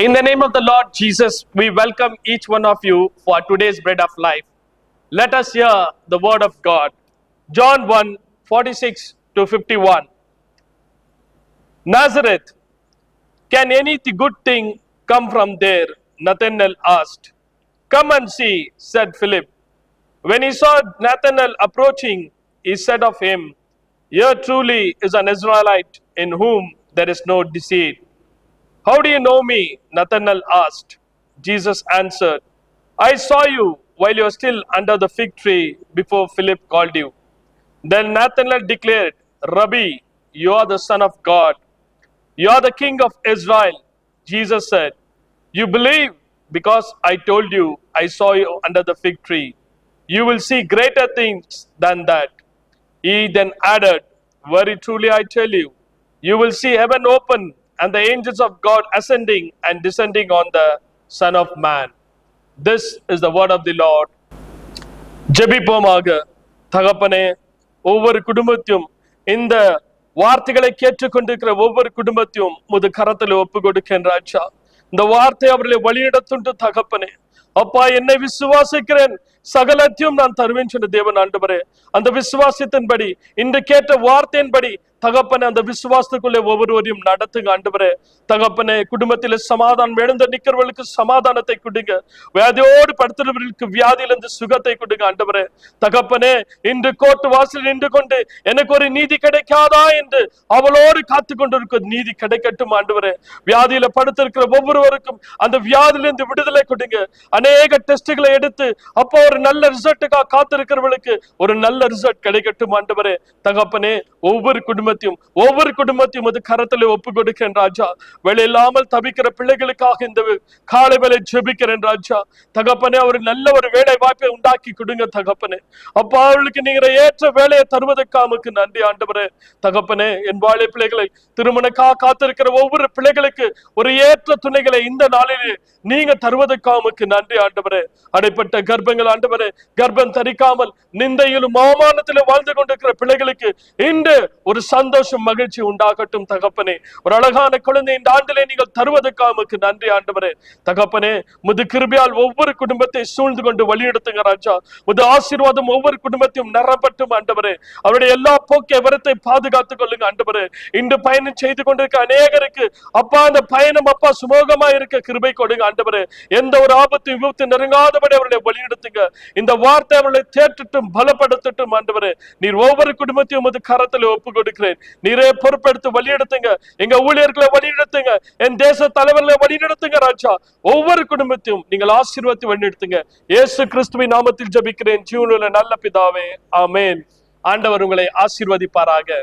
In the name of the Lord Jesus, we welcome each one of you for today's bread of life. Let us hear the word of God. John 1 46 to 51. Nazareth, can any good thing come from there? Nathanael asked. Come and see, said Philip. When he saw Nathanael approaching, he said of him, Here truly is an Israelite in whom there is no deceit. How do you know me? Nathanael asked. Jesus answered, I saw you while you were still under the fig tree before Philip called you. Then Nathanael declared, Rabbi, you are the Son of God. You are the King of Israel. Jesus said, You believe because I told you I saw you under the fig tree. You will see greater things than that. He then added, Very truly I tell you, you will see heaven open and the angels of God ascending and descending on the Son of Man. This is the word of the Lord. ஜெபிப்போமாக. தகப்பனே ஒவ்வொரு குடும்பத்தையும் இந்த வார்த்தைகளை கேட்டுக்கொண்டிருக்கிற ஒவ்வொரு குடும்பத்தையும் முது கரத்தில் ஒப்பு கொடுக்கின்றாச்சா இந்த வார்த்தை அவர்களை வழியிடத்துண்டு தகப்பனே. அப்பா என்னை விசுவாசிக்கிறேன். சகலத்தையும் நான் தருவேன் சொன்ன தேவன் ஆண்டவரே. அந்த விசுவாசத்தின்படி இன்று கேட்ட வார்த்தையின்படி தகப்பனை அந்த விசுவாசத்துக்குள்ளே ஒவ்வொருவரையும் நடத்துங்க. ஆண்டவரே தகப்பனே குடும்பத்தில சமாதானம் எழுந்த நிக்கிறவர்களுக்கு சமாதானத்தை கொடுங்க. வியாதியோடு படுத்துறவர்களுக்கு வியாதியிலிருந்து சுகத்தை கொடுங்க. ஆண்டவரே தகப்பனே இன்று கோர்ட்டு வாசல் நின்று கொண்டு எனக்கு ஒரு நீதி கிடைக்காதா என்று அவளோடு காத்து கொண்டிருக்க நீதி கிடைக்கட்டும். ஆண்டவரே வியாதியில படுத்திருக்கிற ஒவ்வொருவருக்கும் அந்த வியாதியிலிருந்து விடுதலை கொடுங்க. அநேக டெஸ்டுகளை எடுத்து அப்போ ஒரு நல்ல ரிசல்ட்டுக்காக காத்திருக்கிறவர்களுக்கு ஒரு நல்ல ரிசல்ட் கிடைக்கட்டும். ஆண்டவரே தகப்பனே ஒவ்வொரு குடும்பத்தையும் ஒவ்வொரு குடும்பத்தையும் அது கரத்துல ஒப்பு கொடுக்கிறேன் ராஜா. வேலை இல்லாமல் தவிக்கிற பிள்ளைகளுக்காக இந்த காலை வேலை ஜெபிக்கிறேன் ராஜா. தகப்பனே ஒரு நல்ல ஒரு வேலை வாய்ப்பை உண்டாக்கி கொடுங்க தகப்பனே. அப்பா அவர்களுக்கு நீங்க ஏற்ற வேலையை தருவதற்காக நன்றி ஆண்டவரே. தகப்பனே என் வாழை பிள்ளைகளை திருமணக்காக காத்திருக்கிற ஒவ்வொரு பிள்ளைகளுக்கு ஒரு ஏற்ற துணைகளை இந்த நாளிலே நீங்க தருவதற்காக நன்றி ஆண்டவரே. அடைப்பட்ட கர்ப்பங்கள் ஆண்டவரே கர்ப்பம் தரிக்காமல் நிந்தையிலும் அவமானத்திலும் வாழ்ந்து கொண்டிருக்கிற பிள்ளைகளுக்கு கொண்டு ஒரு சந்தோஷம் மகிழ்ச்சி உண்டாகட்டும் தகப்பனே. ஒரு அழகான குழந்தை இந்த ஆண்டிலே நீங்கள் தருவதற்காக நன்றி ஆண்டவரே. தகப்பனே முது கிருபியால் ஒவ்வொரு குடும்பத்தை சூழ்ந்து கொண்டு வழியெடுத்துங்க ராஜா. முது ஆசீர்வாதம் ஒவ்வொரு குடும்பத்தையும் நிரப்பட்டும் ஆண்டவரே. அவருடைய எல்லா போக்கிய வரத்தை பாதுகாத்துக் கொள்ளுங்க ஆண்டவரே. இன்று பயணம் செய்து கொண்டிருக்க அநேகருக்கு அப்பா அந்த பயணம் அப்பா சுமோகமா இருக்க கிருபை கொடுங்க ஆண்டவரே. எந்த ஒரு ஆபத்து விபத்து நெருங்காதபடி அவருடைய வழிநடத்துங்க. இந்த வார்த்தை அவர்களை தேற்றட்டும் பலப்படுத்தட்டும் ஆண்டவரே. நீர் ஒவ்வொரு குடும்பத்தையும் உமது கரத்தில் ஒப்பு கொடுக்கிறேன் நிறைய பொறுப்பெடுத்து வழிநடத்துங்க. எங்க ஊழியர்களை வழிநடத்துங்க. என் தேச தலைவர்களை வழிநடத்துங்க ராஜா. ஒவ்வொரு குடும்பத்தையும் நீங்கள் ஆசீர்வத்தை வழிநடத்துங்க. இயேசு கிறிஸ்துவின் நாமத்தில் ஜபிக்கிறேன். ஜீவனுள்ள நல்ல பிதாவே. ஆமேன். ஆண்டவர் உங்களை ஆசீர்வதிப்பாராக.